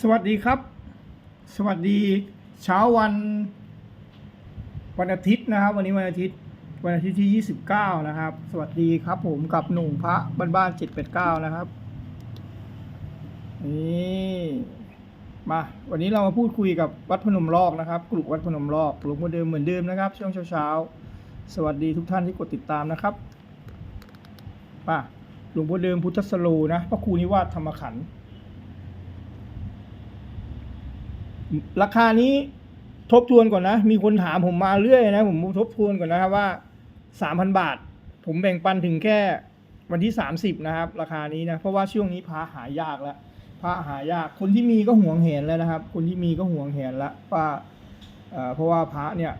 สวัสดีครับ สวัสดีเช้าวันวันอาทิตย์นะครับ วันนี้วันอาทิตย์วันอาทิตย์ที่ 29 นะครับ สวัสดีครับ ผมกับหนุ่มพระบ้านบ้าน789 นะครับนี่มาวันนี้เรามาพูดคุยกับวัดพนมลอกนะครับกลุ่มวัดพนมลอกกลุ่มเหมือนเดิมเหมือนเดิมนะครับ ช่วงเช้าเช้าสวัสดีทุกท่านที่กดติดตามนะครับ ป่ะหลวงพ่อเดิมพุทธสโลนะพระครูนิวาสธรรมขันธ์ราคานี้ทบทวนก่อนนะ มีคนถามผมมาเรื่อยนะ ผมทบทวนก่อนนะครับว่าสามพันบาท ผมแบ่งปันถึงแค่วันที่สามสิบนะครับ ราคานี้นะ เพราะว่าช่วงนี้พระหายากแล้วพระหายาก คนที่มีก็ห่วงแหนแล้วนะครับ คนที่มีก็ห่วงแหนแล้วว่าเอ่อเพราะว่าพระเนี่ย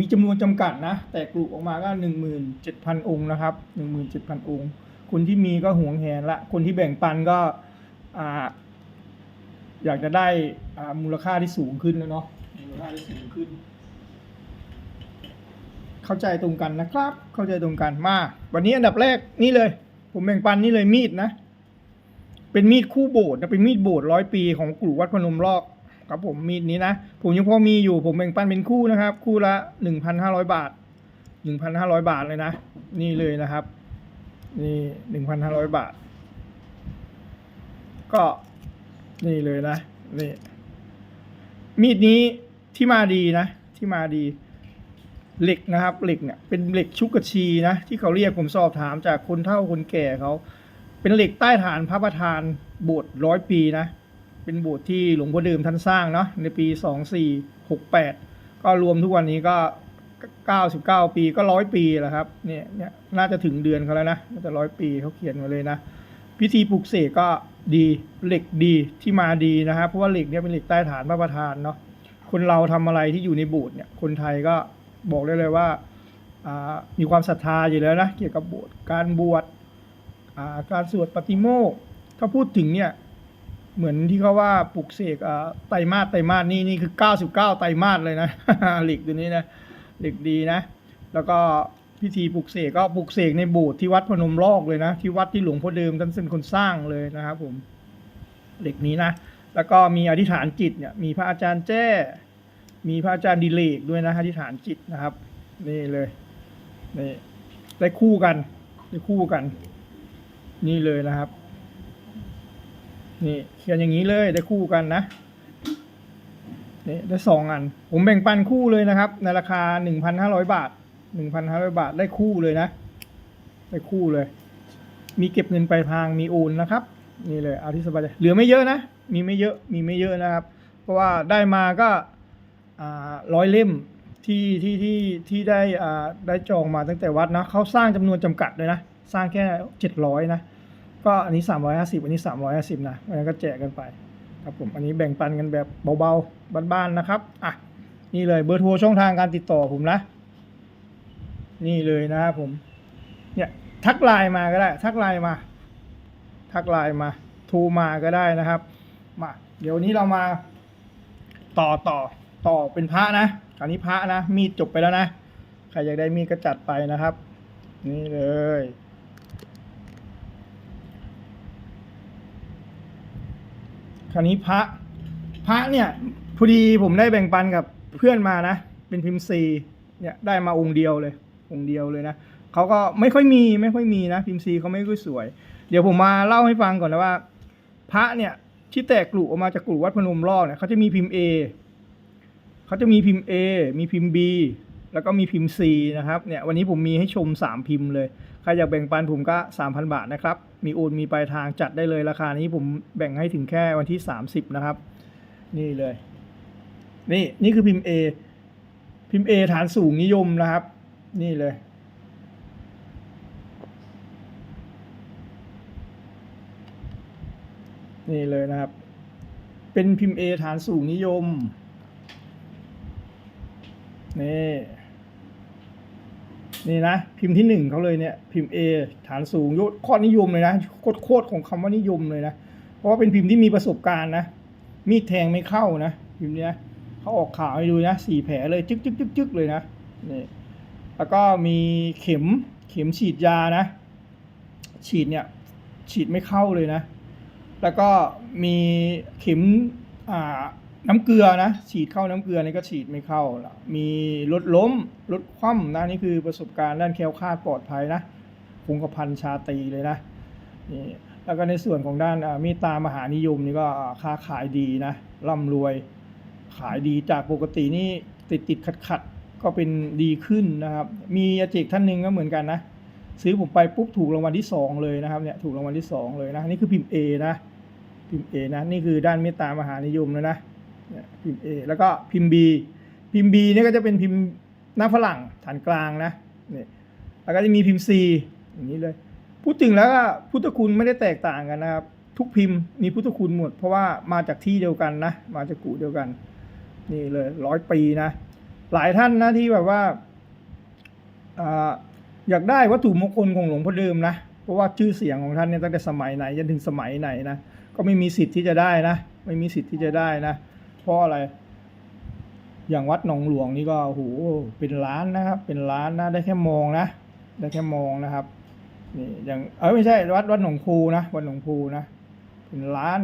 มีจำนวนจำกัดนะ แต่กลุ่ออกมาก็หนึ่งหมื่นเจ็ดพันองค์นะครับหนึ่งหมื่นเจ็ดพันองค์ คนที่มีก็ห่วงแหนละ คนที่แบ่งปันก็อ่าอยากจะได้อ่ามูลค่าที่สูงขึ้นแล้วเนาะมูลค่าที่สูงขึ้น เข้าใจตรงกันนะครับ เข้าใจตรงกันมา วันนี้อันดับแรกนี่เลย ผมแบ่งปันนี่เลยมีดนะ เป็นมีดคู่โบสถ์นะเป็นมีดโบสถ์ร้อยปีของกลุ่วัดพนมลอก ครับผมมีดนี้นะ ผมยังพอมีอยู่ผมแบ่งปันเป็นคู่นะครับ คู่ละหนึ่งพันห้าร้อยบาทหนึ่งพันห้าร้อยบาทเลยนะ นี่เลยนะครับ นี่หนึ่งพันห้าร้อยบาท ก็นี่เลยนะนี่มีดนี้ที่มาดีนะ ที่มาดีเหล็กนะครับเหล็กเนี่ยเป็นเหล็กชุกกระชีนะ ที่เขาเรียกผมสอบถามจากคนเฒ่าคนแก่เขา เป็นเหล็กใต้ฐานพระประธานโบสถ์ร้อยปีนะ เป็นโบสถ์ที่หลวงพ่อเดิมท่านสร้างเนาะในปีสองสี่หกแปดก็รวมทุกวันนี้ก็เก้าสิบเก้าปีก็ร้อยปีแล้วครับเนี่ยเนี่ยน่าจะถึงเดือนเขาแล้วนะน่าจะร้อยปีเขาเขียนมาเลยนะ พิธีปลุกเสกก็ดีเหล็กดีที่มาดีนะครับเพราะว่าเหล็กเนี่ยเป็นเหล็กใต้ฐานพระประธานเนาะคนเราทำอะไรที่อยู่ในโบสถ์เนี่ยคนไทยก็บอกได้เลยว่าามีความศรัทธาอยู่แล้วนะเกี่ยวกับโบสถ์การบวชการสวดปฏิโมกข์ถ้าพูดถึงเนี่ย เหมือนที่เขาว่าปลุกเสกไตรมาสไตรมาสนี่นี่คือ 99 ไตรมาสเลยนะเหล็กตัวนี้นะเหล็กดีนะ แล้วก็พิธีปลุกเสกก็ปลุกเสกในโบสถ์ที่วัดพนมลอกเลยนะ ที่วัดที่หลวงพ่อเดิมท่านเป็นคนสร้างเลยนะครับผมเหล็กนี้นะ แล้วก็มีอธิษฐานจิตเนี่ยมีพระอาจารย์แจ้ มีพระอาจารย์ดิเลกด้วยนะอธิษฐานจิตนะครับนี่เลยนี่ได้คู่กันได้คู่กัน นี่เลยนะครับ นี่เขียนอย่างนี้เลยได้คู่กันนะนี่ได้สองอัน ผมแบ่งปันคู่เลยนะครับ ในราคาหนึ่งพันห้าร้อยบาทหนึ่งพันห้าร้อยบาทได้คู่เลยนะ ได้คู่เลย มีเก็บเงินปลายทางมีโอนนะครับ นี่เลยเอาที่สบายใจเหลือไม่เยอะนะ มีไม่เยอะมีไม่เยอะนะครับ เพราะว่าได้มาก็ร้อยเล่มที่ที่ที่ที่ได้อ่าได้จองมาตั้งแต่วัดนะเขาสร้างจำนวนจำกัดเลยนะ สร้างแค่เจ็ดร้อยนะ ก็อันนี้สามร้อยห้าสิบอันนี้สามร้อยห้าสิบนะอันนั้นก็แจกกันไป ครับผมอันนี้แบ่งปันกันแบบเบาๆบ้านๆนะครับอะนี่เลยเบอร์โทรช่องทางการติดต่อผมนะ นี่เลยนะครับผมเนี่ยทักไลน์มาก็ได้ ทักไลน์มา ทักไลน์มาโทรมาก็ได้นะครับมาเดี๋ยวนี้เรามาต่อต่อต่อเป็นพระนะอันนี้พระนะมีดจบไปแล้วนะ ใครอยากได้มีดก็จัดไปนะครับ นี่เลย คราวนี้พระพระเนี่ยพอดีผมได้แบ่งปันกับเพื่อนมานะ เป็นพิมพ์ซีเนี่ยได้มาองค์เดียวเลย องค์เดียวเลยนะเขาก็ไม่ค่อยมีไม่ค่อยมีนะ พิมพ์ซีเขาไม่ค่อยสวย เดี๋ยวผมมาเล่าให้ฟังก่อนนะว่า พระเนี่ยที่แตกกลุ่ออกมาจากกลุ่วัดพนมลอกเนี่ยเขาจะมีพิมพ์ A เขาจะมีพิมพ์ A มีพิมพ์ B แล้วก็มีพิมพ์ C นะครับเนี่ยวันนี้ผมมีให้ชม 3 พิมพ์เลย ใครอยากแบ่งปันผมก็ 3,000 บาทนะครับ มีโอนมีปลายทางจัดได้เลยราคานี้ผมแบ่งให้ถึงแค่วันที่ 30 นะครับ นี่เลย นี่นี่คือพิมพ์ A พิมพ์ A ฐานสูงนิยมนะครับ นี่เลย นี่เลยนะครับ เป็นพิมพ์ A ฐานสูงนิยม นี่ นี่นะพิมพ์ที่หนึ่งเขาเลยเนี่ยพิมพ์ A ฐานสูงยศข้อนิยมเลยนะโคตรโคตรของคำว่านิยมเลยนะเพราะว่าเป็นพิมพ์ที่มีประสบการณ์นะมีดแทงไม่เข้านะพิมพ์เนี้ยเขาออกข่าวให้ดูนะสี่แผลเลยจึ๊กจึ๊กจึ๊กจึ๊กเลยนะนี่แล้วก็มีเข็มเข็มฉีดยานะ ฉีดเนี่ยฉีดไม่เข้าเลยนะ แล้วก็มีเข็มอ่า น้ำเกลือนะ ฉีดเข้าน้ำเกลือนี่ก็ฉีดไม่เข้าละมีรถล้มรถคว่ำนะนี่คือประสบการณ์ด้านแคล้วคลาดปลอดภัยนะคงกระพันชาตีเลยนะนี่แล้วก็ในส่วนของด้านเมตตามหานิยมนี่ก็ค้าขายดีนะร่ำรวยขายดีจากปกตินี่ติดติดขัดขัดก็เป็นดีขึ้นนะครับ มีอาเจกท่านหนึ่งก็เหมือนกันนะ ซื้อผมไปปุ๊บถูกรางวัลที่สองเลยนะครับเนี่ยถูกรางวัลที่สองเลยนะนี่คือพิมพ์ A นะพิมพ์ A นะนี่คือด้านเมตตามหานิยมแล้วนะ เนี่ยพิมพ์ A แล้วก็พิมพ์ B พิมพ์ B เนี่ยก็จะเป็นพิมพ์หน้าฝรั่งฐานกลางนะเนี่ยแล้วก็จะมีพิมพ์ C อย่างนี้เลย พูดถึงแล้วก็พุทธคุณไม่ได้แตกต่างกันนะครับ ทุกพิมพ์มีพุทธคุณหมด เพราะว่ามาจากที่เดียวกันนะ มาจากกูเดียวกัน นี่เลยร้อยปีนะ หลายท่านนะที่แบบว่าอ่าอยากได้วัตถุมงคลของหลวงพ่อเดิมนะ เพราะว่าชื่อเสียงของท่านเนี่ยตั้งแต่สมัยไหนจนถึงสมัยไหนนะ ก็ไม่มีสิทธิ์ที่จะได้นะ ไม่มีสิทธิ์ที่จะได้นะ เพราะอะไร อย่างวัดหนองหลวงนี่ก็โอ้โหเป็นล้านนะครับ เป็นล้านนะได้แค่มองนะได้แค่มองนะครับนี่อย่างเออไม่ใช่วัดวัดหนองคูนะวัดหนองคูนะเป็นล้าน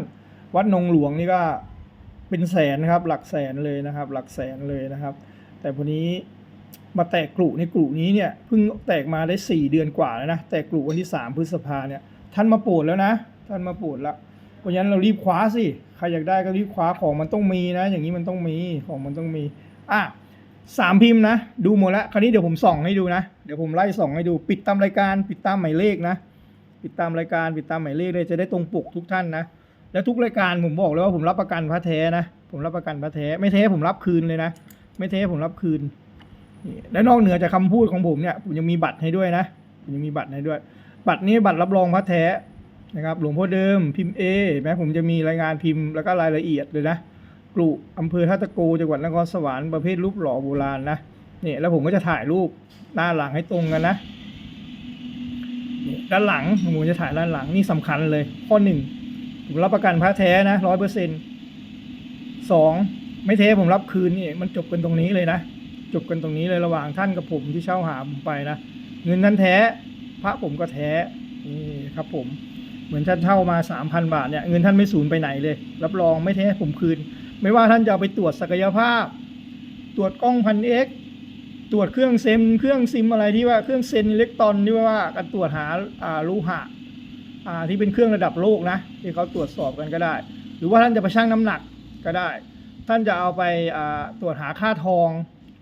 วัดหนองหลวงนี่ก็เป็นแสนนะครับ หลักแสนเลยนะครับ หลักแสนเลยนะครับ แต่พอนี้มาแตกกลุ่ในกลุ่นี้เนี่ยเพิ่งแตกมาได้สี่เดือนกว่าแล้วนะแตกกลุ่วันที่สามพฤษภาเนี่ยท่านมาปรดแล้วนะ ท่านมาปรดแล้ว เพราะฉะนั้นเรารีบคว้าสิ ใครอยากได้ก็รีบคว้าของมันต้องมีนะ อย่างนี้มันต้องมีของมันต้องมี อะสามพิมพ์นะ ดูหมดแล้ว คราวนี้เดี๋ยวผมส่องให้ดูนะ เดี๋ยวผมไล่ส่องให้ดู ปิดตามรายการ ปิดตามหมายเลขนะ ปิดตามรายการ ปิดตามหมายเลขเลยจะได้ตรงปกทุกท่านนะ แล้วทุกรายการผมบอกเลยว่าผมรับประกันพระแท้นะ ผมรับประกันพระแท้ ไม่แท้ผมรับคืนเลยนะ ไม่แท้ผมรับคืน และนอกเหนือจากคำพูดของผมเนี่ย ผมยังมีบัตรให้ด้วยนะ ผมยังมีบัตรให้ด้วย บัตรนี้บัตรรับรองพระแท้ นะครับหลวงพ่อเดิมพิมพ์เอแม้ผมจะมีรายงานพิมพ์แล้วก็รายละเอียดเลยนะกลุ่อำเภอท่าตะโกจังหวัดนครสวรรค์ประเภทรูปหล่อโบราณนะนี่แล้วผมก็จะถ่ายรูปหน้าหลังให้ตรงกันนะด้านหลังผมจะถ่ายด้านหลังนี่สำคัญเลย ข้อหนึ่งผมรับประกันพระแท้นะร้อยเปอร์เซ็นสองไม่แท้ผมรับคืนนี่มันจบกันตรงนี้เลยนะจบกันตรงนี้เลยระหว่างท่านกับผมที่เช่าหาผมไปนะเงินนั้นแท้ พระผมก็แท้นี่ครับผม เหมือนท่านเช่ามาสามพันบาทเนี่ยเงินท่านไม่สูญไปไหนเลย รับรองไม่แท้ผมคืน ไม่ว่าท่านจะเอาไปตรวจศักยภาพ ตรวจกล้องพันเอ็กตรวจเครื่องเซมเครื่องซิมอะไรที่ว่าเครื่องเซนอิเล็กตรอนที่ว่าการตรวจหาโลูหะที่เป็นเครื่องระดับโลกนะที่เขาตรวจสอบกันก็ได้ หรือว่าท่านจะไปชั่งน้ำหนักก็ได้ ท่านจะเอาไปาตรวจหาค่าทอง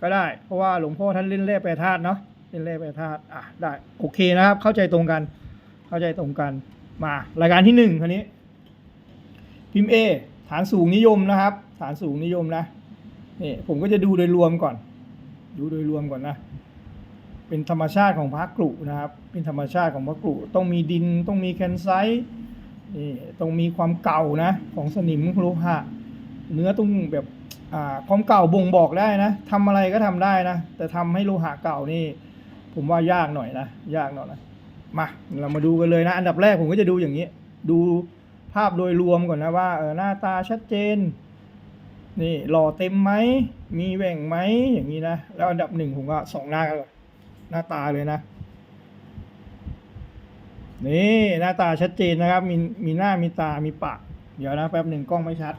ก็ได้ เพราะว่าหลวงพ่อท่านเล่นแร่แปรธาตุเนาะเล่นแร่แปรธาตุอะได้โอเคนะครับเข้าใจตรงกันเข้าใจตรงกัน มารายการที่หนึ่งคันนี้ พิมพ์ A ฐานสูงนิยมนะครับ ฐานสูงนิยมนะนี่ผมก็จะดูโดยรวมก่อน ดูโดยรวมก่อนนะ เป็นธรรมชาติของพระกรุนะครับ เป็นธรรมชาติของพระกรุต้องมีดินต้องมีแคนไซต์นี่ต้องมีความเก่านะ ของสนิมโลหะเนื้อต้องแบบอ่าความเก่าบ่งบอกได้นะทำอะไรก็ทำได้นะ แต่ทำให้โลหะเก่านี่ ผมว่ายากหน่อยนะ ยากหน่อยนะ มาเรามาดูกันเลยนะ อันดับแรกผมก็จะดูอย่างนี้ ดูภาพโดยรวมก่อนนะว่าเออหน้าตาชัดเจน นี่หล่อเต็มไหมมีแหว่งไหมอย่างนี้นะแล้วอันดับหนึ่งผมก็สองหน้ากันหน้าตาเลยนะนี่หน้าตาชัดเจนนะครับ มีมีหน้ามีตามีปากเดี๋ยวนะแป๊บหนึ่งกล้องไม่ชัด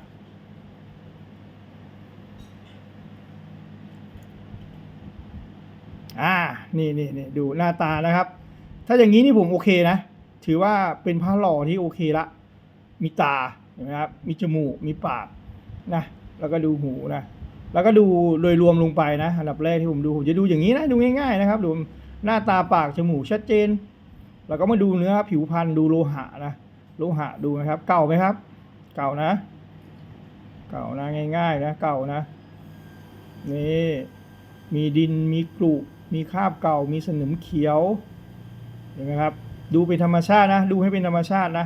อ่า นี่นี่นี่ดูหน้าตานะครับ ถ้าอย่างนี้นี่ผมโอเคนะ ถือว่าเป็นพระหล่อที่โอเคละ มีตาเห็นไหมครับ มีจมูก มีปากนะ แล้วก็ดูหูนะ แล้วก็ดูโดยรวมลงไปนะอันดับแรกที่ผมดูผมจะดูอย่างนี้นะ ดูง่ายๆนะครับ ดูหน้าตาปากจมูกชัดเจน แล้วก็มาดูเนื้อผิวพรรณดูโลหะนะ โลหะดูนะครับ เก่าไหมครับ เก่านะ เก่านะง่าย ๆ นะ เก่านะ นี่ มีดิน มีกรุมีคราบเก่า มีสนิมเขียว เห็นไหมครับ ดูเป็นธรรมชาตินะ ดูให้เป็นธรรมชาตินะ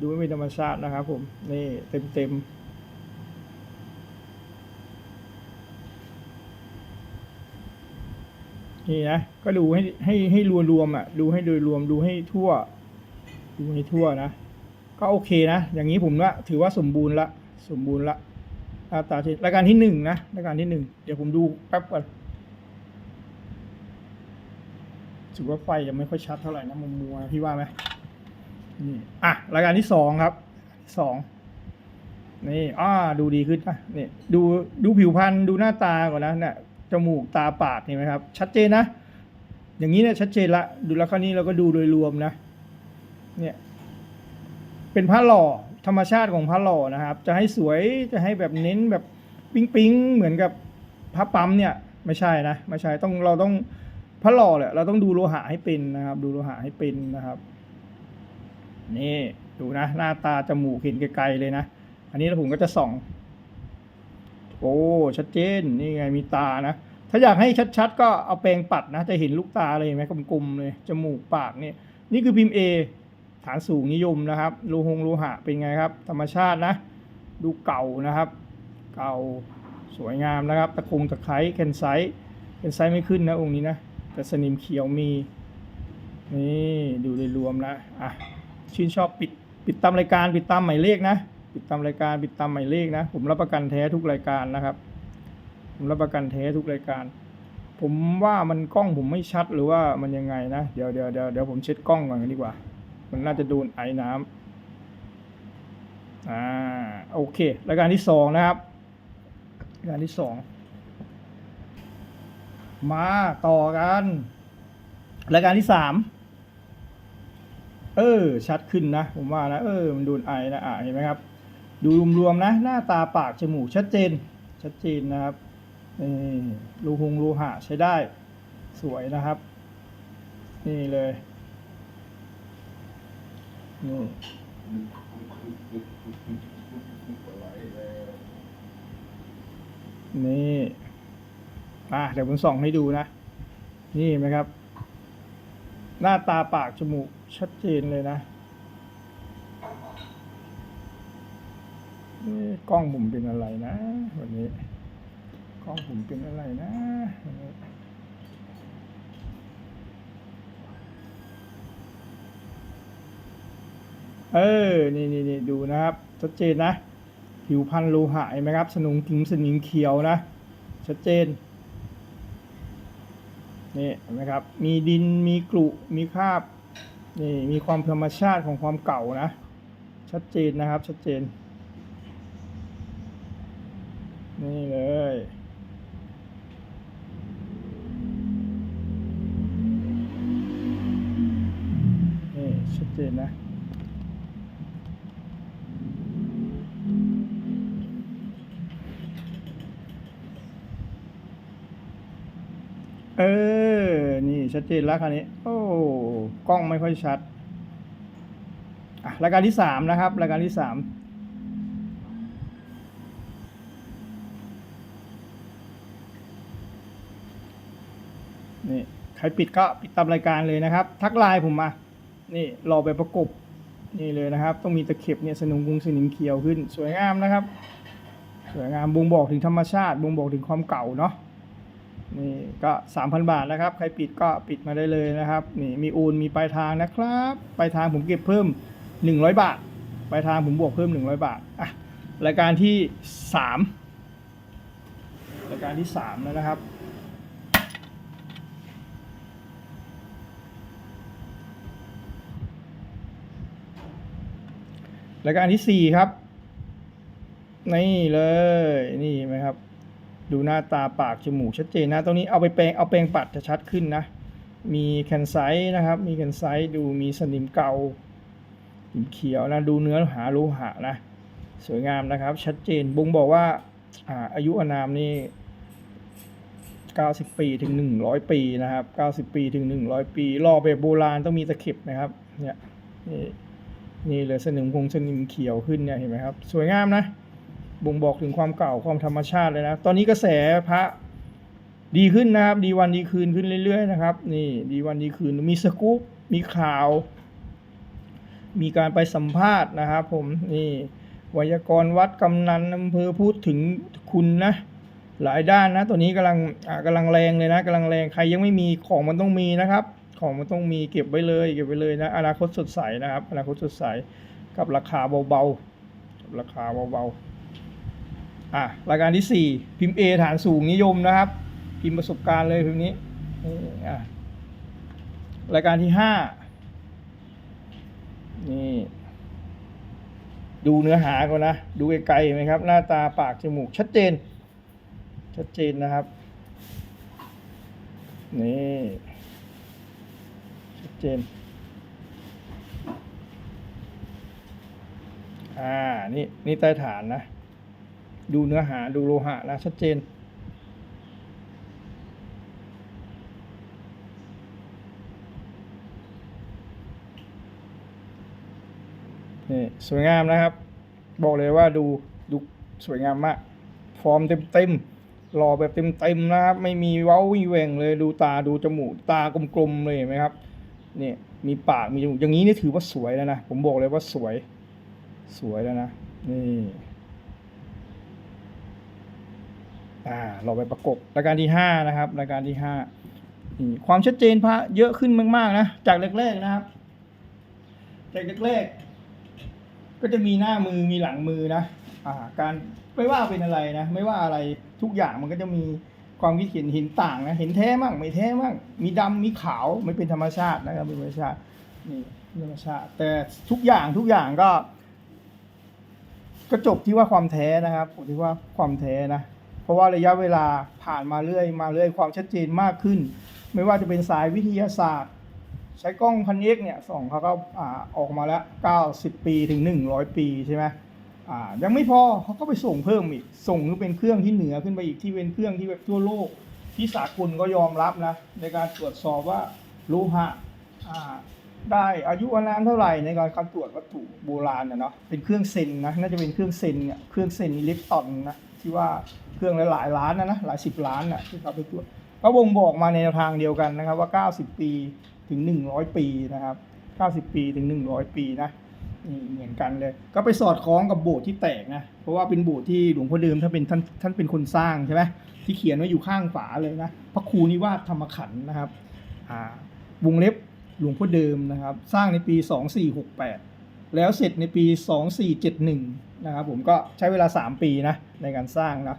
ดูให้เป็นธรรมชาตินะครับผมนี่เต็มเต็มๆนี่นะก็ดูให้ให้ให้รวมรวมๆอะ ดูให้โดยรวมดูให้ทั่ว ดูให้ทั่วนะ ก็โอเคนะ อย่างนี้ผมว่าถือว่าสมบูรณ์ละ สมบูรณ์ละหน้าตาที่รายการที่หนึ่งนะรายการที่หนึ่งเดี๋ยวผมดูแป๊บก่อน ถือว่าไฟยังไม่ค่อยชัดเท่าไหร่นะมุมมัวพี่ว่าไหมนี่อะรายการที่สองครับสองนี่อ่าดูดีขึ้นนะนี่ดูดูผิวพรรณดูหน้าตาก่อนนะเนี่ยจมูกตาปากเห็นไหมครับ ชัดเจนนะ อย่างนี้เนี่ยชัดเจนละ ดูแล้วคราวนี้เราก็ดูโดยรวมนะ เนี่ย เป็นพระหล่อธรรมชาติของพระหล่อนะครับ จะให้สวยจะให้แบบเน้นแบบปิ๊งปิ๊งๆเหมือนกับพระปั๊มเนี่ย ไม่ใช่นะ ไม่ใช่ต้องเราต้อง พระหล่อแหละเราต้องดูโลหะให้เป็นนะครับ ดูโลหะให้เป็นนะครับนี่ดูนะ หน้าตาจมูกเห็นไกลๆเลยนะ อันนี้ล้วผมก็จะส่อง โอ้ชัดเจนนี่ไงมีตานะ ถ้าอยากให้ชัดๆ ก็เอาแปรงปัดนะ จะเห็นลูกตาเลยไหมกลมๆเลยจมูกปากนี่นี่คือพิมพ์ A ฐานสูงนิยมนะครับโลหงโลหะเป็นไงครับ ธรรมชาตินะ ดูเก่านะครับ เก่าสวยงามนะครับ ตะคงตะไคร้แคนไซต์แคนไซต์ไม่ขึ้นนะองค์นี้นะ แต่สนิมเขียวมี นี่ดูโดยรวมนะอะชื่นชอบปิดปิดตามรายการปิดตามหมายเลขนะ ปิดตามรายการปิดตามหมายเลขนะ ผมรับประกันแท้ทุกรายการนะครับ ผมรับประกันแท้ทุกรายการ ผมว่ามันกล้องผมไม่ชัดหรือว่ามันยังไงนะ เดี๋ยวเดี๋ยวเดี๋ยวเดี๋ยวผมเช็ดกล้องก่อนดีกว่า มันน่าจะโดนไอ้น้ำอ่าโอเค รายการที่สองนะครับ รายการที่สอง มาต่อกัน รายการที่สามเออ ชัดขึ้นนะ ผมว่านะเออ มันดนไอนะอะเห็นไหมครับ ดูรวมๆนะ หน้าตาปากจมูกชัดเจน ชัดเจนนะครับนี่รูหงรูหะใช้ได้ สวยนะครับ นี่เลยนี่นี่ อะเดี๋ยวผมส่องให้ดูนะ นี่เห็นไหมครับ หน้าตาปากจมูกชัดเจนเลยนะเอ๊ะกล้องผมเป็นอะไรนะ วันนี้ กล้องผมเป็นอะไรนะวันนี้เออ นี่นี่นี่ดูนะครับ ชัดเจนนะ ผิวพันธุ์โลหะไหมครับ สนุงถึงสนิมเขียวนะ ชัดเจน นี่เห็นไหมครับ มีดินมีกรุมีคราบนี่มีความธรรมชาติของความเก่านะ ชัดเจนนะครับชัดเจน นี่เลยนี่ชัดเจนนะเออ นี่ชัดเจนแล้วคราวนี้ โอ้กล้องไม่ค่อยชัดอะรายการที่สามนะครับ รายการที่สามนี่ใครปิดก็ปิดตามรายการเลยนะครับ ทักไลน์ผมมา นี่รอไปประกบนี่เลยนะครับ ต้องมีตะเข็บเนี่ยสนุงกรุงสนิมเขียวขึ้น สวยงามนะครับ สวยงามบ่งบอกถึงธรรมชาติบ่งบอกถึงความเก่าเนาะ นี่ก็สามพันบาทนะครับ ใครปิดก็ปิดมาได้เลยนะครับ นี่มีโอนมีปลายทางนะครับ ปลายทางผมเก็บเพิ่มหนึ่งร้อยบาท ปลายทางผมบวกเพิ่มหนึ่งร้อยบาท อะ รายการที่สามรายการที่สามแล้วนะครับ รายการที่สี่ครับ นี่เลย นี่ไหมครับ ดูหน้าตาปากจมูกชัดเจนนะ ตรงนี้เอาไปแปรงเอาแปรงปัดจะชัดขึ้นนะ มีแคนไซต์นะครับ มีแคนไซต์ดูมีสนิมเก่าสนิมเขียวนะ ดูเนื้อหาโลหะนะ สวยงามนะครับ ชัดเจนบ่งบอกว่าอาอายุอนามนี่90 ปีถึง 100 ปีนะครับ 90 ปีถึง 100 ปีรอแบบโบราณต้องมีตะเข็บนะครับ เนี่ยนี่นี่เลยสนิมคงสนิมเขียวขึ้นเนี่ยเห็นไหมครับ สวยงามนะ บ่งบอกถึงความเก่าความธรรมชาติเลยนะ ตอนนี้กระแสพระดีขึ้นนะครับ ดีวันดีคืนขึ้นเรื่อยๆนะครับ นี่ดีวันดีคืน มีสกู๊ป มีข่าว มีการไปสัมภาษณ์นะครับผม นี่ไวยากรณ์วัดกำนันอำเภอพูดถึงคุณนะ หลายด้านนะ ตัวนี้กำลังอ่ากำลังแรงเลยนะกำลังแรง ใครยังไม่มีของมันต้องมีนะครับ ของมันต้องมีเก็บไว้เลย เก็บไว้เลยนะ อนาคตสดใสนะครับ อนาคตสดใส กับราคาเบาๆกับราคาเบาๆ อะรายการที่สี่พิมพ์ A ฐานสูงนิยมนะครับ พิมพ์ประสบการณ์เลยพิมพ์นี้อะรายการที่ห้านี่ ดูเนื้อหาก่อนนะ ดูไกลๆไหมครับ หน้าตาปากจมูกชัดเจน ชัดเจนนะครับ นี่ ชัดเจนอ่า นี่ นี่ใต้ฐานนะ ดูเนื้อหาดูโลหะนะชัดเจน นี่ สวยงามนะครับ บอกเลยว่าดูดูสวยงามมาก ฟอร์มเต็มเต็มหล่อแบบเต็มเต็มนะครับ ไม่มีเว้าวีแหวงเลยดูตาดูจมูกตากลมๆเลยเห็นไหมครับนี่มีปากมีจมูกอย่างนี้นี่ถือว่าสวยแล้วนะ ผมบอกเลยว่าสวย สวยแล้วนะ นี่ อ่าเราไปประกบรายการที่ห้านะครับ รายการที่ห้านี่ความชัดเจนพระเยอะขึ้นมากๆนะ จากแรกๆนะครับ จากแรกๆก็จะมีหน้ามือมีหลังมือนะ อ่า การไม่ว่าเป็นอะไรนะ ไม่ว่าอะไรทุกอย่างมันก็จะมีความคิดเห็นเห็นต่างนะ เห็นแท้มั่งไม่แท้มั่งมีดำมีขาวไม่เป็นธรรมชาตินะครับเป็นธรรมชาตินี่ธรรมชาติ แต่ทุกอย่างทุกอย่างก็ก็จบที่ว่าความแท้นะครับผมที่ว่าความแท้นะ เพราะว่าระยะเวลาผ่านมาเรื่อยมาเรื่อยความชัดเจนมากขึ้น ไม่ว่าจะเป็นสายวิทยาศาสตร์ ใช้กล้องพันเอกเนี่ยส่องเขาก็ออกมาแล้ว 90 ปีถึง 100 ปีใช่ไหมยังไม่พอเขาก็ไปส่งเพิ่มอีก ส่งคือเป็นเครื่องที่เหนือขึ้นไปอีกที่เป็นเครื่องที่แบบทั่วโลก ที่สากลก็ยอมรับนะในการตรวจสอบว่าโลหะได้อายุอานามเท่าไหร่ในการการตรวจวัตถุโบราณนะเนาะเป็นเครื่องเซนนะน่าจะเป็นเครื่องเซนเนี่ยเครื่องเซนอิเล็กตรอนนะ ที่ว่าเครื่องหลายล้านนะนะหลายสิบล้านนะที่เขาไปตรวจก็บ่งบอกมาในแนวทางเดียวกันนะครับว่า 90 ปีถึง 100 ปีนะครับ 90 ปีถึง 100 ปีนะนี่เหมือนกันเลย ก็ไปสอดคล้องกับโบสถ์ที่แตกนะเพราะว่าเป็นโบสถ์ที่หลวงพ่อเดิมท่านเป็นท่านท่านเป็นคนสร้างใช่ไหมที่เขียนไว้อยู่ข้างฝาเลยนะพระครูนิวาสธรรมขันธ์นะครับอ่าวงเล็บหลวงพ่อเดิมนะครับ สร้างในปี 2468 แล้วเสร็จในปี 2471 นะครับผมก็ใช้เวลา 3 ปีนะในการสร้างนะ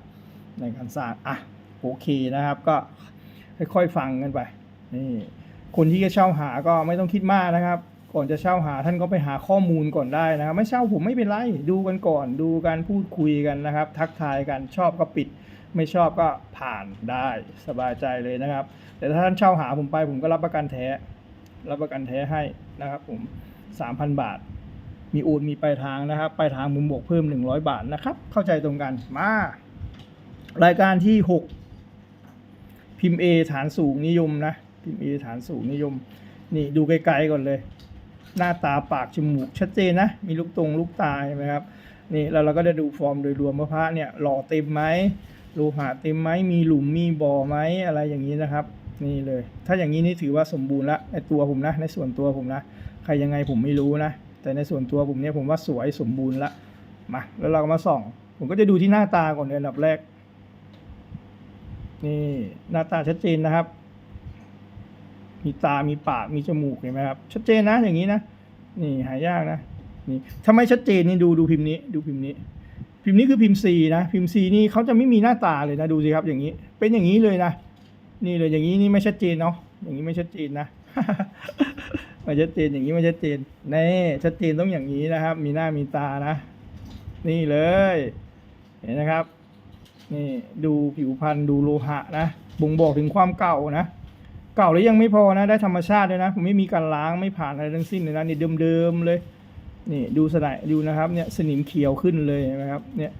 ในการสร้าง อะ โอเคนะครับก็ค่อยๆฟังกันไปนี่คนที่จะเช่าหาก็ไม่ต้องคิดมากนะครับ ก่อนจะเช่าหาท่านก็ไปหาข้อมูลก่อนได้นะครับ ไม่เช่าผมไม่เป็นไรดูกันก่อน ดูการพูดคุยกันนะครับ ทักทายกันชอบก็ปิด ไม่ชอบก็ผ่านได้สบายใจเลยนะครับ แต่ถ้าท่านเช่าหาผมไปผมก็รับประกันแท้ รับประกันแท้ให้นะครับผม3,000 บาท มีโอนมีปลายทางนะครับปลายทางมุมบวกเพิ่ม 100 บาทนะครับ เข้าใจตรงกันมารายการที่ 6 พิมพ์ A ฐานสูงนิยมนะ พิมพ์ A ฐานสูงนิยม นี่ดูไกลๆก่อนเลย หน้าตาปากจมูกชัดเจนนะ มีลูกตรงลูกตาเห็นไหมครับนี่แล้วเราก็จะดูฟอร์มโดยรวมว่าพระเนี่ยหล่อเต็มไหมโลหะเต็มไหมมีหลุมมีบ่อไหมอะไรอย่างนี้นะครับ นี่เลย ถ้าอย่างนี้นี่ถือว่าสมบูรณ์ละในตัวผมนะ ในส่วนตัวผมนะ ใครยังไงผมไม่รู้นะ แต่ในส่วนตัวผมเนี่ยผมว่าสวยสมบูรณ์ละมาแล้วเราก็มาส่อง ผมก็จะดูที่หน้าตาก่อนเลยอันดับแรก นี่หน้าตาชัดเจนนะครับ มีตา มีปาก มีจมูกเห็นไหมครับ ชัดเจนนะ อย่างนี้นะ นี่หายากนะนี่ถ้าไม่ชัดเจนนี่ดูดูพิมพ์นี้ ดูพิมพ์นี้ พิมพ์นี้คือพิมพ์ C นะ พิมพ์ C นี่เขาจะไม่มีหน้าตาเลยนะดูสิครับ อย่างนี้ เป็นอย่างนี้เลยนะ นี่เลยอย่างนี้นี่ไม่ชัดเจนเนาะ อย่างนี้ไม่ชัดเจนนะ ไม่ชัดเจนอย่างนี้ไม่ชัดเจนแน่ชัดเจนต้องอย่างนี้นะครับ มีหน้ามีตานะ นี่เลย เห็นนะครับ นี่ดูผิวพรรณดูโลหะนะบ่งบอกถึงความเก่านะ เก่าแล้วยังไม่พอนะ ได้ธรรมชาติด้วยนะผมไม่มีการล้างไม่ผ่านอะไรทั้งสิ้นเลยนะนี่เดิมๆเลย นี่ดูสนายดูนะครับเนี่ยสนิมเขียวขึ้นเลยนไหมครับ เนี่ย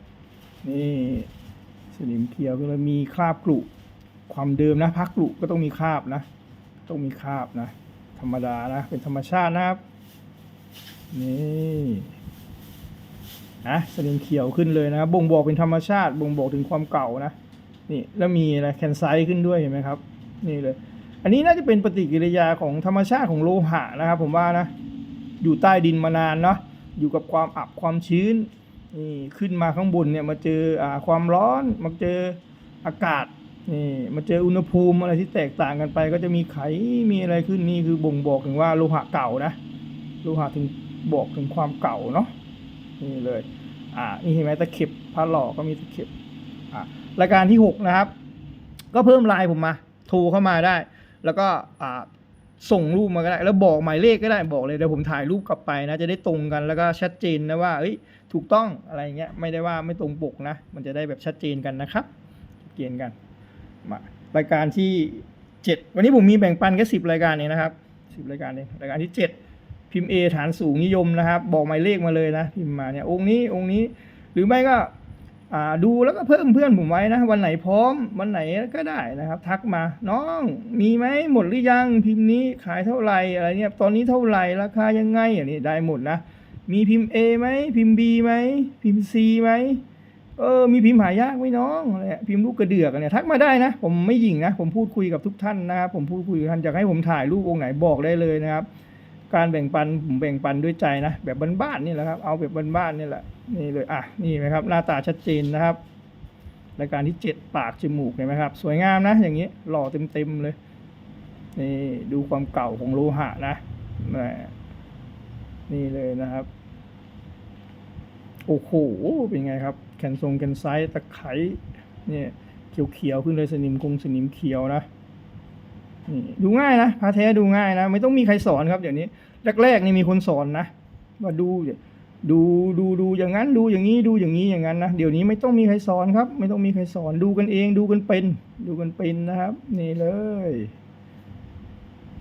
นี่สนิมเขียวขึ้นเลยมีคราบกรุความเดิมนะพักกรุก็ต้องมีคราบนะ ต้องมีคราบนะ ธรรมดานะ เป็นธรรมชาตินะครับ นี่นะสนิมเขียวขึ้นเลยนะบ่งบอกเป็นธรรมชาติ บ่งบอกถึงความเก่านะ นี่แล้วมีอะไรแคนไซต์ขึ้นด้วยเห็นไหมครับ นี่เลย อันนี้น่าจะเป็นปฏิกิริยาของธรรมชาติของโลหะนะครับ ผมว่านะ อยู่ใต้ดินมานานเนาะ อยู่กับความอับความชื้น นี่ขึ้นมาข้างบนเนี่ยมาเจออความร้อน มาเจออากาศ นี่มาเจออุณหภูมิอะไรที่แตกต่างกันไป ก็จะมีไขมีอะไรขึ้นนี่คือบ่งบอกถึงว่าโลหะเก่านะโลหะถึงบอกถึงความเก่าเนาะนี่เลยอ่านี่เห็นไหมตะเข็บพระหล่อก็มีตะเข็บอ่ารายการที่หกนะครับ ก็เพิ่มไลน์ผมมาโทรเข้ามาได้ แล้วก็อ่าส่งรูปมาก็ได้ แล้วบอกหมายเลขก็ได้บอกเลยเดี๋ยวผมถ่ายรูปกลับไปนะจะได้ตรงกันแล้วก็ชัดเจนนะว่าเอ้ยถูกต้องอะไรเงี้ยไม่ได้ว่าไม่ตรงปกนะ มันจะได้แบบชัดเจนกันนะครับชัดเจนกัน รายการที่เจ็ดวันนี้ผมมีแบ่งปันแค่สิบรายการเองนะครับสิบรายการเองรายการที่เจ็ดพิมพ์ A ฐานสูงนิยมนะครับ บอกหมายเลขมาเลยนะ พิมพ์มาเนี่ยองค์นี้องค์นี้ หรือไม่ก็ดูแล้วก็เพิ่มเพื่อนผมไว้นะ วันไหนพร้อมวันไหนก็ได้นะครับ ทักมาน้องมีไหมหมดหรือยังพิมพ์นี้ขายเท่าไหร่อะไรเนี่ยตอนนี้เท่าไหร่ราคายังไงอันนี้ได้หมดนะ มีพิมพ์ A ไหมพิมพ์ B ไหมพิมพ์ C ไหม เออมีพิมพ์หายากไหมน้องอะไรพิมพ์ลูกกระเดือกเนี่ยทักมาได้นะ ผมไม่หยิ่งนะ ผมพูดคุยกับทุกท่านนะครับผมพูดคุยกับท่านอยากให้ผมถ่ายรูปองค์ไหนบอกได้เลยนะครับ การแบ่งปันผมแบ่งปันด้วยใจนะ แบบบ้านๆนี่แหละครับเอาแบบบ้านๆนี่แหละนี่เลยอะนี่ไหมครับหน้าตาชัดเจนนะครับรายการที่เจ็ดปากจมูกเห็นไหมครับ สวยงามนะ อย่างนี้หล่อเต็มๆเลยนี่ดูความเก่าของโลหะนะนี่เลยนะครับโอ้โหเป็นไงครับ แขนทรงแขนไซส์ตะไคร้เนี่ยเขียวๆขึ้นเลยสนิมคงสนิมเขียวนะนี่ดูง่ายนะพาแท้ดูง่ายนะ ไม่ต้องมีใครสอนครับเดี๋ยวนี้ แรกๆนี่มีคนสอนนะว่าดูดูดูดูอย่างนั้นดูอย่างนี้ดูอย่างนี้อย่างนั้นนะเดี๋ยวนี้ไม่ต้องมีใครสอนครับ ไม่ต้องมีใครสอนดูกันเองดูกันเป็น ดูกันเป็นนะครับ นี่เลย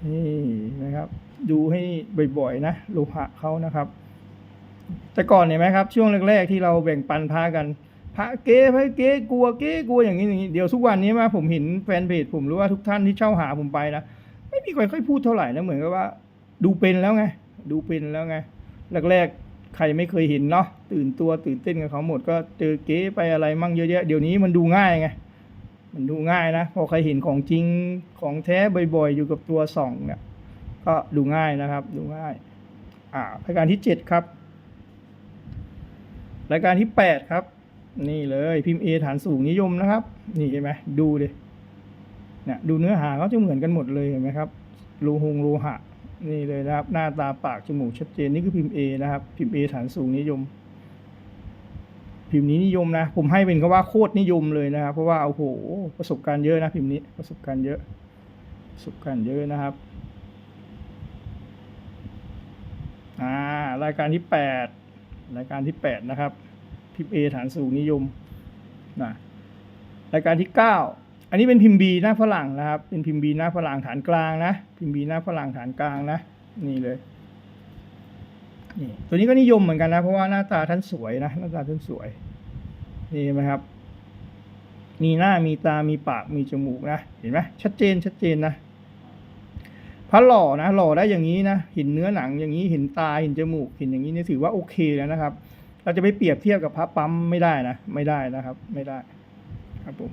นี่นะครับ ดูให้บ่อยๆนะโลหะเขานะครับ แต่ก่อนเห็นไหมครับ ช่วงแรกๆที่เราแบ่งปันพากันพระเก้พระเก้กลัวเก้กลัวอย่างนี้อย่างนี้เดี๋ยวทุกวันนี้มาผมเห็นแฟนเพจผมหรือว่าทุกท่านที่เช่าหาผมไปนะไม่มีใครค่อยพูดเท่าไหร่นะเหมือนกับว่า ดูเป็นแล้วไงดูเป็นแล้วไงแรกๆใครไม่เคยเห็นเนาะตื่นตัวตื่นเต้นกับเขาหมดก็เจอเก๊ไปอะไรมั่งเยอะแยะเดี๋ยวนี้มันดูง่ายไงมันดูง่ายนะพอใครเห็นของจริงของแท้บ่อยๆ อยู่กับตัวส่องเนี่ยก็ดูง่ายนะครับ ดูง่าย อ่ารายการที่เจ็ดครับ รายการที่แปดครับ นี่เลยพิมพ์ A ฐานสูงนิยมนะครับ นี่เห็นไหมดูดิเนี่ยดูเนื้อหาเขาจะเหมือนกันหมดเลยเห็นไหมครับโลหงโลหะ นี่เลยนะครับ หน้าตาปากจมูกชัดเจนนี่คือพิมพ์ A นะครับ พิมพ์ A ฐานสูงนิยม พิมพ์นี้นิยมนะ ผมให้เป็นก็ว่าโคตรนิยมเลยนะครับ เพราะว่าโอ้โหประสบการณ์เยอะนะ พิมพ์นี้ประสบการณ์เยอะประสบการณ์เยอะนะครับอ่ารายการที่แปด รายการที่แปดนะครับพิมพ์ A ฐานสูงนิยมนะรายการที่เก้าอันนี้เป็นพิมพ์ B หน้าฝรั่งนะครับ เป็นพิมพ์ B หน้าฝรั่งฐานกลางนะ พิมพ์ B หน้าฝรั่งฐานกลางนะ นี่เลยนี่ตัวนี้ก็นิยมเหมือนกันนะ เพราะว่าหน้าตาท่านสวยนะ หน้าตาท่านสวย นี่ไหมครับ มีหน้ามีตามีปากมีจมูกนะ เห็นไหมชัดเจนชัดเจนนะ พระหล่อนะหล่อได้อย่างนี้นะเห็นเนื้อหนังอย่างนี้เห็นตาเห็นจมูกเห็นอย่างนี้เนี่ยถือว่าโอเคแล้วนะครับ เราจะไปเปรียบเทียบกับพระปั๊มไม่ได้นะไม่ได้นะครับ ไม่ได้ครับผม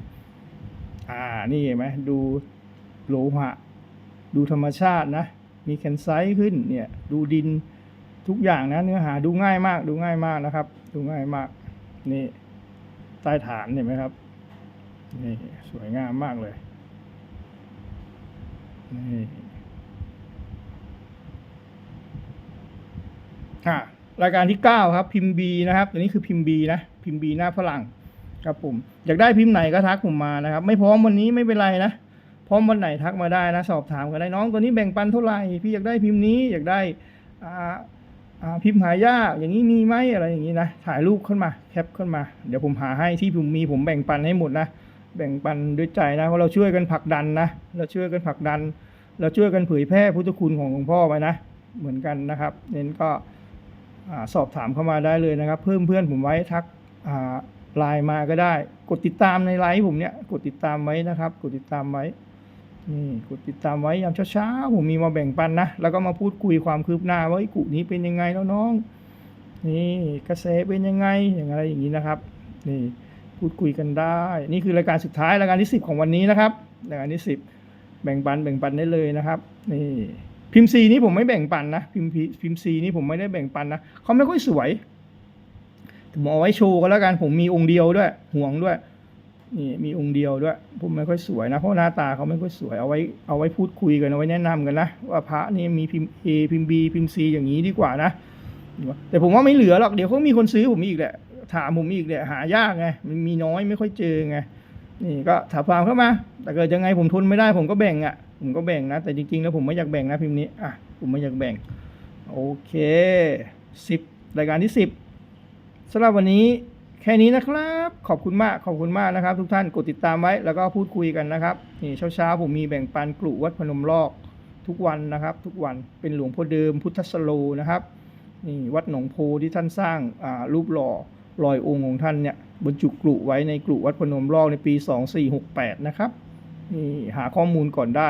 อ่านี่เห็นไหมดูโลหะ ดูธรรมชาตินะ มีแคนไซต์ขึ้นเนี่ยดูดินทุกอย่างนะเนื้อหาดูง่ายมาก ดูง่ายมากนะครับ ดูง่ายมาก นี่ใต้ฐานเห็นไหมครับนี่สวยงามมากเลยนี่ อ่ารายการที่ 9 ครับ พิมพ์ B นะครับตัวนี้คือพิมพ์ B นะ พิมพ์ B หน้าฝรั่งครับผมอยากได้พิมพ์ไหนก็ทักผมมานะครับ ไม่พร้อมวันนี้ไม่เป็นไรนะพร้อมวันไหนทักมาได้นะ สอบถามกันได้น้องตัวนี้แบ่งปันเท่าไหร่พี่อยากได้พิมพ์นี้อยากได้อ่าอ่าพิมพ์หายากอย่างนี้มีไหมอะไรอย่างนี้นะถ่ายรูปขึ้นมาแคปขึ้นมา เดี๋ยวผมหาให้ที่ผมมีผมแบ่งปันให้หมดนะแบ่งปันด้วยใจนะเพราะเราช่วยกันผลักดันนะเราช่วยกันผลักดัน เราช่วยกันเผยแพร่พุทธคุณของหลวงพ่อไปนะเหมือนกันนะครับเน้นก็ สอบถามเข้ามาได้เลยนะครับ เพิ่มเพื่อนผมไว้ทักอ่าไลน์มาก็ได้ กดติดตามในไลน์ผมเนี่ยกดติดตามไว้นะครับ กดติดตามไว้นี่กดติดตามไว้ยามเช้าๆผมมีมาแบ่งปันนะ แล้วก็มาพูดคุยความคืบหน้าว่าไอ้กุนี้เป็นยังไงแล้วน้อง นี่กระแสเป็นยังไงอย่างไรอย่างนี้นะครับ นี่พูดคุยกันได้ นี่คือรายการสุดท้ายรายการที่ 10 ของวันนี้นะครับรายการที่ 10 แบ่งปันแบ่งปันได้เลยนะครับ นี่ พิมพ์ซีนี้ผมไม่แบ่งปันนะพิมพ์พิมพ์ซีนี้ผมไม่ได้แบ่งปันนะเขาไม่ค่อยสวยผมเอาไว้โชว์ก็แล้วกันผมมีองค์เดียวด้วยห่วงด้วยนี่มีองค์เดียวด้วย ผมไม่ค่อยสวยนะเพราะหน้าตาเขาไม่ค่อยสวยเอาไว้เอาไว้พูดคุยกันเอาไว้แนะนำกันนะว่าพระนี่มีพิมพ์ A พิมพ์ B พิมพ์ C อย่างนี้ดีกว่านะแต่ผมว่าไม่เหลือหรอกเดี๋ยวเขามีคนซื้อผมอีกแหละถามผมอีกแหละหายากไงมันมีน้อยไม่ค่อยเจอไงนี่ก็ถามฟาร์มเข้ามา แต่เกิดยังไงผมทนไม่ได้ผมก็แบ่งอะ ผมก็แบ่งนะ แต่จริงๆแล้วผมไม่อยากแบ่งนะพิมพ์นี้อะผมไม่อยากแบ่ง โอเคสิบรายการที่สิบสำหรับวันนี้แค่นี้นะครับ ขอบคุณมากขอบคุณมากนะครับ ทุกท่านกดติดตามไว้แล้วก็พูดคุยกันนะครับนี่เช้าๆผมมีแบ่งปันกลุ่วัดพนมลอกทุกวันนะครับ ทุกวันเป็นหลวงพ่อเดิมพุทธสโลนะครับนี่วัดหนองโพที่ท่านสร้างอ่ารูปหล่อลอยองค์ของท่านเนี่ยบรรจุกรุไว้ในกรุวัดพนมลอกในปี 2468 นะครับนี่หาข้อมูลก่อนได้